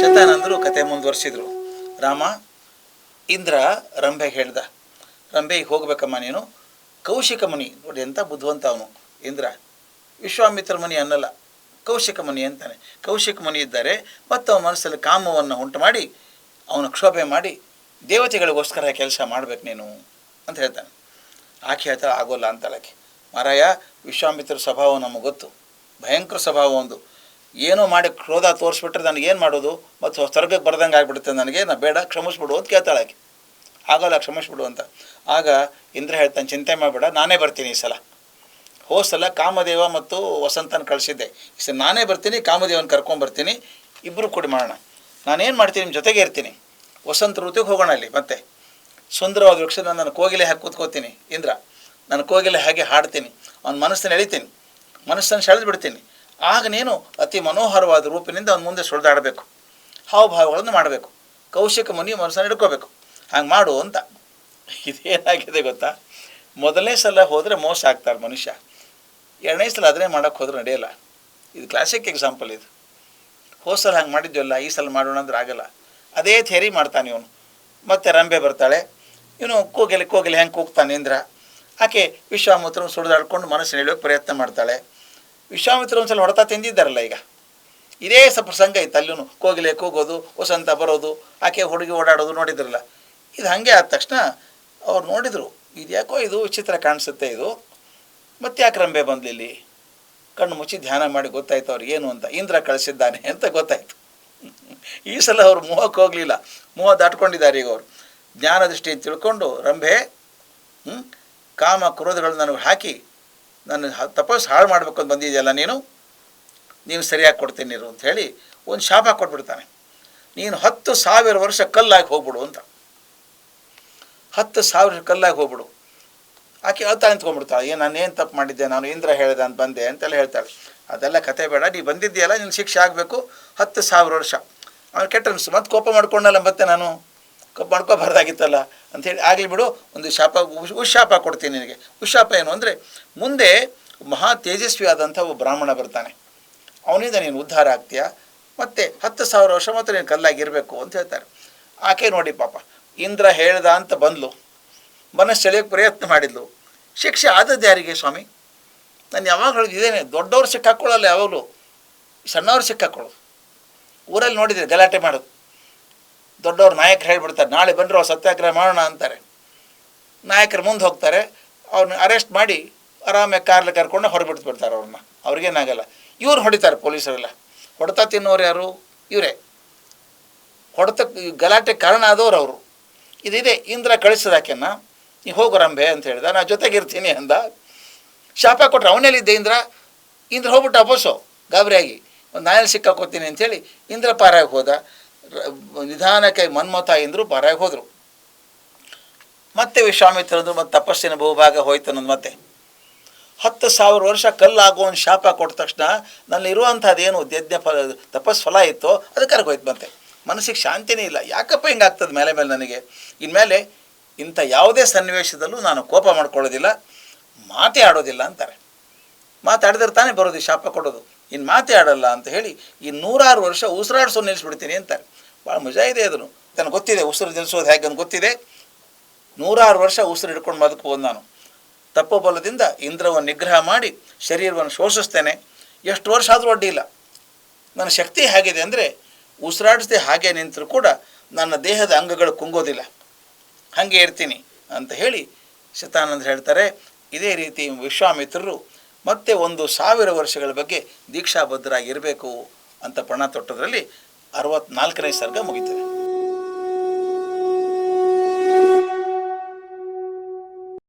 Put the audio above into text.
ಶತಾನಂದರು ಕತೆ ಮುಂದುವರಿಸಿದ್ರು. ರಾಮ, ಇಂದ್ರ, ರಂಭೆ ಹೇಳ್ದ. ರಂಭೆ ಈಗ ಹೋಗ್ಬೇಕಮ್ಮ ನೀನು. ಕೌಶಿಕ ಮುನಿ, ನೋಡಿ ಎಂಥ ಬುದ್ಧಿವಂತ ಅವನು. ಇಂದ್ರ, ವಿಶ್ವಾಮಿತ್ರ ಮುನಿ ಅನ್ನಲ್ಲ, ಕೌಶಿಕ ಮುನಿ ಅಂತಾನೆ. ಕೌಶಿಕ ಮುನಿ ಇದ್ದಾರೆ ಮತ್ತು ಅವನ ಮನಸ್ಸಲ್ಲಿ ಕಾಮವನ್ನು ಉಂಟು ಮಾಡಿ, ಅವನ ಕ್ಷೋಭೆ ಮಾಡಿ, ದೇವತೆಗಳಿಗೋಸ್ಕರ ಕೆಲಸ ಮಾಡ್ಬೇಕು ನೀನು ಅಂತ ಹೇಳ್ತಾನೆ. ಆಕೆ ಆಗೋಲ್ಲ ಅಂತಾಳಕ್ಕೆ ಮಾರಾಯ, ವಿಶ್ವಾಮಿತ್ರ ಸ್ವಭಾವ ನಮಗೆ ಗೊತ್ತು. ಭಯಂಕರ ಸ್ವಭಾವ ಒಂದು. ಏನೋ ಮಾಡಿ ಕ್ರೋಧ ತೋರಿಸ್ಬಿಟ್ರೆ ನನಗೆ ಏನು ಮಾಡೋದು? ಮತ್ತು ಸ್ವರ್ಗಕ್ಕೆ ಬರ್ದಂಗೆ ಆಗ್ಬಿಡುತ್ತೆ ನನಗೆ, ನಾ ಬೇಡ, ಕ್ಷಮಿಸ್ಬಿಡು ಅಂತ ಕೇಳ್ತಾಳೆ ಆಕೆ. ಆಗಲ್ಲ ಕ್ಷಮಿಸ್ಬಿಡು ಅಂತ. ಆಗ ಇಂದ್ರ ಹೇಳ್ತಾನೆ, ಚಿಂತೆ ಮಾಡಬೇಡ, ನಾನೇ ಬರ್ತೀನಿ ಈ ಸಲ. ಹೋದ ಸಲ ಕಾಮದೇವ ಮತ್ತು ವಸಂತನ ಕಳಿಸಿದ್ದೆ. ಈ ಸಲ ನಾನೇ ಬರ್ತೀನಿ, ಕಾಮದೇವನ ಕರ್ಕೊಂಬರ್ತೀನಿ ಇಬ್ಬರು ಕೂಡಿ ಮಾಡೋಣ. ನಾನೇನು ಮಾಡ್ತೀನಿ ನಿಮ್ಮ ಜೊತೆಗೆ ಇರ್ತೀನಿ. ವಸಂತ ಋತುಗೆ ಹೋಗೋಣ ಅಲ್ಲಿ, ಮತ್ತೆ. ಸುಂದರವಾದ ವೃಕ್ಷ ನನ್ನ ಕೋಗಿಲೆ ಹಾಕಿ ಕೂತ್ಕೋತೀನಿ, ಇಂದ್ರ. ನನ್ನ ಕೋಗಿಲೆ ಹಾಗೆ ಹಾಡ್ತೀನಿ, ಅವನ ಮನಸ್ಸನ್ನು ಎಳಿತೀನಿ. ಮನಸ್ಸನ್ನು ಸೆಳೆದು ಬಿಡ್ತೀನಿ ಆಗ ನೀನು ಅತಿ ಮನೋಹರವಾದ ರೂಪಿನಿಂದ ಅವನ ಮುಂದೆ ಸುಳಿದಾಡಬೇಕು. ಹಾವಭಾವಗಳನ್ನು ಮಾಡಬೇಕು. ಕೌಶಿಕ ಮುನಿ ಮನಸ್ಸನ್ನು ಹಿಡ್ಕೋಬೇಕು. ಹಂಗೆ ಮಾಡು ಅಂತ. ಇದೇನಾಗಿದೆ ಗೊತ್ತಾ? ಮೊದಲನೇ ಸಲ ಹೋದರೆ ಮೋಸ ಆಗ್ತಾರೆ ಮನುಷ್ಯ. ಎರಡನೇ ಸಲ ಅದನ್ನೇ ಮಾಡೋಕ್ಕೆ ಹೋದ್ರೆ ನಡೆಯಲ್ಲ. ಇದು ಕ್ಲಾಸಿಕ್ ಎಕ್ಸಾಂಪಲ್ ಇದು. ಹೋದ ಸಲ ಹಂಗೆ ಮಾಡಿದ್ವಲ್ಲ, ಈ ಸಲ ಮಾಡೋಣ ಅಂದ್ರೆ ಆಗಲ್ಲ. ಅದೇ ಥೇರಿ ಮಾಡ್ತಾನೆ ಇವನು. ಮತ್ತೆ ರಂಬೆ ಬರ್ತಾಳೆ. ಇವನು ಕೋಗಿಲೆ ಕೋಗಿಲೆ, ಹೆಂಗೆ ಕೂಗ್ತಾನೆ ಇಂದ್ರ ಆಕೆ ವಿಶ್ವಾಮೂತ್ರ ಸುಳಿದಾಡ್ಕೊಂಡು ಮನಸ್ಸು ಹೇಳೋಕ್ಕೆ ಪ್ರಯತ್ನ ಮಾಡ್ತಾಳೆ. ವಿಶ್ವಾಮಿತ್ರ ಒಂದ್ಸಲ ಹೊಡೆತ ತಿಂದಿದ್ದಾರಲ್ಲ ಈಗ. ಇದೇ ಸ ಪ್ರಸಂಗ ಇತ್ತು ಅಲ್ಲೂ ಕೋಗಿಲೆ ಕೂಗೋದು, ವಸಂತ ಬರೋದು, ಆಕೆ ಹುಡುಗಿ ಓಡಾಡೋದು ನೋಡಿದ್ರಲ್ಲ. ಇದು ಹಾಗೆ ಆದ ತಕ್ಷಣ ಅವ್ರು ನೋಡಿದರು, ಇದು ಯಾಕೋ ಇದು ವಿಚಿತ್ರ ಕಾಣಿಸುತ್ತೆ ಇದು. ಮತ್ತೆ ಯಾಕೆ ರಂಬೆ ಬಂದಲಿಲ್ಲಿ ಕಣ್ಣು ಮುಚ್ಚಿ ಧ್ಯಾನ ಮಾಡಿ ಗೊತ್ತಾಯ್ತು ಅವ್ರಿಗೆ ಏನು ಅಂತ. ಇಂದ್ರ ಕಳಿಸಿದ್ದಾನೆ ಅಂತ ಗೊತ್ತಾಯ್ತು. ಈ ಸಲ ಅವರು ಮೋಹಕ್ಕೆ ಹೋಗಲಿಲ್ಲ. ಮೋಹ ದಾಟ್ಕೊಂಡಿದ್ದಾರೆ ಈಗ ಅವರು. ಜ್ಞಾನ ದೃಷ್ಟಿ ತಿಳ್ಕೊಂಡು ರಂಭೆ ಕಾಮ ಕ್ರೋಧಗಳನ್ನ ನನಗೆ ಹಾಕಿ ನನ್ನ ತಪಸ್ಸು ಹಾಳು ಮಾಡಬೇಕು ಅಂತ ಬಂದಿದೆಯಲ್ಲ ನೀನು? ನೀನು ಸರಿಯಾಗಿ ಕೊಡ್ತೀನಿ ಇರು ಅಂತ ಹೇಳಿ ಒಂದು ಶಾಪ ಕೊಟ್ಬಿಡ್ತಾನೆ. ನೀನು ಹತ್ತು ಸಾವಿರ ವರ್ಷ ಕಲ್ಲಾಗಿ ಹೋಗ್ಬಿಡು ಅಂತ. ಹತ್ತು ಸಾವಿರ ಕಲ್ಲಾಗಿ ಹೋಗ್ಬಿಡು. ಆಕೆ ಅಳ್ತಾ ನಿಂತ್ಕೊಂಡ್ಬಿಡ್ತಾಳೆ. ಏನು ನಾನು ಏನು ತಪ್ಪು ಮಾಡಿದ್ದೆ? ನಾನು ಇಂದ್ರ ಹೇಳಿದೆ ಅಂತ ಬಂದೆ ಅಂತೆಲ್ಲ ಹೇಳ್ತಾಳೆ. ಅದೆಲ್ಲ ಕತೆ ಬೇಡ. ನೀ ಬಂದಿದ್ದೀಯಲ್ಲ ನಿನ್ನ ಶಿಕ್ಷೆ ಆಗಬೇಕು. ಹತ್ತು ಸಾವಿರ ವರ್ಷ. ಅವನು ಕೆಟ್ಟ ಅನಿಸ್ತು. ಮತ್ತೆ ಕೋಪ ಮಾಡ್ಕೊಂಡಲ್ಲ ಮತ್ತೆ ನಾನು? ಮಾಡ್ಕೋಬಾರ್ದಾಗಿತ್ತಲ್ಲ ಅಂಥೇಳಿ ಆಗಲಿ ಬಿಡು, ಒಂದು ಶಾಪ ಉಶ್- ಉಶಾಪ ಕೊಡ್ತೀನಿ ನಿನಗೆ. ಉಶಾಪ ಏನು ಅಂದರೆ, ಮುಂದೆ ಮಹಾ ತೇಜಸ್ವಿಯಾದಂಥ ಒಬ್ಬ ಬ್ರಾಹ್ಮಣ ಬರ್ತಾನೆ. ಅವನಿಂದ ನೀನು ಉದ್ಧಾರ ಆಗ್ತೀಯಾ? ಮತ್ತು ಹತ್ತು ಸಾವಿರ ವರ್ಷ ಮಾತ್ರ ನೀನು ಕಲ್ಲಾಗಿರಬೇಕು ಅಂತ ಹೇಳ್ತಾರೆ. ಆಕೆ ನೋಡಿ ಪಾಪ, ಇಂದ್ರ ಹೇಳ್ದ ಅಂತ ಬಂದ್ಲು. ಮನಸ್ಸು ಸೆಳೆಯೋಕೆ ಪ್ರಯತ್ನ ಮಾಡಿದ್ಲು. ಶಿಕ್ಷೆ ಆದದ್ದು ಯಾರಿಗೆ ಸ್ವಾಮಿ? ನಾನು ಯಾವಾಗ ಹೇಳಿದ್ದೇನೆ ದೊಡ್ಡವ್ರು ಸಿಕ್ಕಾಕೊಳ್ಳಲ್ಲ ಯಾವಾಗಲೂ. ಸಣ್ಣವ್ರು ಸಿಕ್ಕಾಕೊಳ್ಳೋದು. ಊರಲ್ಲಿ ನೋಡಿದ್ರೆ ಗಲಾಟೆ ಮಾಡೋದು. ದೊಡ್ಡವ್ರು ನಾಯಕರು ಹೇಳಿಬಿಡ್ತಾರೆ, ನಾಳೆ ಬಂದರೆ ಅವ್ರು ಸತ್ಯಾಗ್ರಹ ಮಾಡೋಣ ಅಂತಾರೆ. ನಾಯಕರು ಮುಂದೆ ಹೋಗ್ತಾರೆ, ಅವ್ರನ್ನ ಅರೆಸ್ಟ್ ಮಾಡಿ ಆರಾಮಾಗಿ ಕಾರ್ಲಿ ಕರ್ಕೊಂಡು ಹೊರಬಿಟ್ಟು ಬಿಡ್ತಾರೆ ಅವ್ರನ್ನ. ಅವ್ರಿಗೇನಾಗಲ್ಲ ಇವ್ರು ಹೊಡಿತಾರೆ ಪೊಲೀಸರೆಲ್ಲ. ಹೊಡೆತ ತಿನ್ನೋರು ಯಾರು? ಇವರೇ. ಹೊಡೆತ ಗಲಾಟೆ ಕಾರಣ ಆದವ್ರು ಅವರು. ಇದಿದೆ, ಇಂದ್ರ ಕಳಿಸೋದಾಕೆನ್ನ ನೀ ಹೋಗು ರಂಬೆ ಅಂತ ಹೇಳಿದ. ನಾ ಜೊತೆಗಿರ್ತೀನಿ ಅಂದ. ಶಾಪ ಕೊಟ್ರೆ ಅವನೇಲಿದ್ದೆ, ಇಂದ್ರ ಇಂದ್ರ ಹೋಗ್ಬಿಟ್ಟು ಅಪೋಸು ಗಾಬರಿಯಾಗಿ. ಒಂದು ನಾಯಲ್ಲಿ ಸಿಕ್ಕಾಕೋತೀನಿ ಅಂಥೇಳಿ ಇಂದ್ರ ಪಾರಾಗಿ ಹೋದ. ನಿಧಾನಕ್ಕೆ ಮನ್ಮಥ ಇಂದ್ರು ಪಾರಾಗಿ ಹೋದರು. ಮತ್ತೆ ವಿಶ್ವಾಮಿತ್ರದು ಮತ್ತು ತಪಸ್ಸಿನ ಬಹುಭಾಗ ಹೋಯ್ತು ಅನ್ನೋದು ಮತ್ತೆ. ಹತ್ತು ಸಾವಿರ ವರ್ಷ ಕಲ್ಲಾಗೋ ಒಂದು ಶಾಪ ಕೊಟ್ಟ ತಕ್ಷಣ ನನ್ನಲ್ಲಿರುವಂಥದ್ದೇನು ಯಜ್ಞ ಫಲ, ತಪಸ್ ಫಲ ಇತ್ತು ಅದು ಹೋಯ್ತು ಮತ್ತೆ. ಮನಸ್ಸಿಗೆ ಶಾಂತಿನೇ ಇಲ್ಲ. ಯಾಕಪ್ಪ ಹಿಂಗಾಗ್ತದೆ ಮೇಲೆ ಮೇಲೆ ನನಗೆ? ಇನ್ಮೇಲೆ ಇಂಥ ಯಾವುದೇ ಸನ್ನಿವೇಶದಲ್ಲೂ ನಾನು ಕೋಪ ಮಾಡ್ಕೊಳ್ಳೋದಿಲ್ಲ ಮಾತೇ ಆಡೋದಿಲ್ಲ ಅಂತಾರೆ. ಮಾತಾಡಿದ್ರೆ ತಾನೇ ಬರೋದು ಶಾಪ ಕೊಡೋದು. ಇನ್ನು ಮಾತೇ ಆಡಲ್ಲ ಅಂತ ಹೇಳಿ ಈ ನೂರಾರು ವರ್ಷ ಉಸಿರಾಡಿಸೋ ನಿಲ್ಲಿಸ್ಬಿಡ್ತೀನಿ ಅಂತಾರೆ. ಭಾಳ ಮಜಾ ಇದೆ ಅದನ್ನು. ನನಗೆ ಗೊತ್ತಿದೆ, ಉಸಿರು ನಿಲ್ಲಿಸೋದು ಹೇಗೆ ಅಂತ ಗೊತ್ತಿದೆ. ನೂರಾರು ವರ್ಷ ಉಸಿರು ಹಿಡ್ಕೊಂಡು ಬದುಕಬಹುದು ನಾನು. ತಪ್ಪು ಬಲದಿಂದ ಇಂದ್ರವನ್ನು ನಿಗ್ರಹ ಮಾಡಿ ಶರೀರವನ್ನು ಶೋಷಿಸ್ತೇನೆ. ಎಷ್ಟು ವರ್ಷ ಆದರೂ ಅಡ್ಡಿ ಇಲ್ಲ ನನ್ನ ಶಕ್ತಿ ಹೇಗಿದೆ ಅಂದರೆ ಉಸಿರಾಡಿಸದೆ ಹಾಗೆ ನಿಂತರೂ ಕೂಡ ನನ್ನ ದೇಹದ ಅಂಗಗಳು ಕುಂಗೋದಿಲ್ಲ. ಹಾಗೆ ಇರ್ತೀನಿ ಅಂತ ಹೇಳಿ ಶತಾನಂದ ಹೇಳ್ತಾರೆ. ಇದೇ ರೀತಿ ವಿಶ್ವಾಮಿತ್ರರು ಮತ್ತೆ ಒಂದು ಸಾವಿರ ವರ್ಷಗಳ ಬಗ್ಗೆ ದೀಕ್ಷಾಭದ್ರಾಗಿರಬೇಕು ಅಂತ ಪಣ ತೊಟ್ಟದ್ರಲ್ಲಿ ಅರವತ್ನಾಲ್ಕನೇ ಸರ್ಗ ಮುಗಿತದೆ.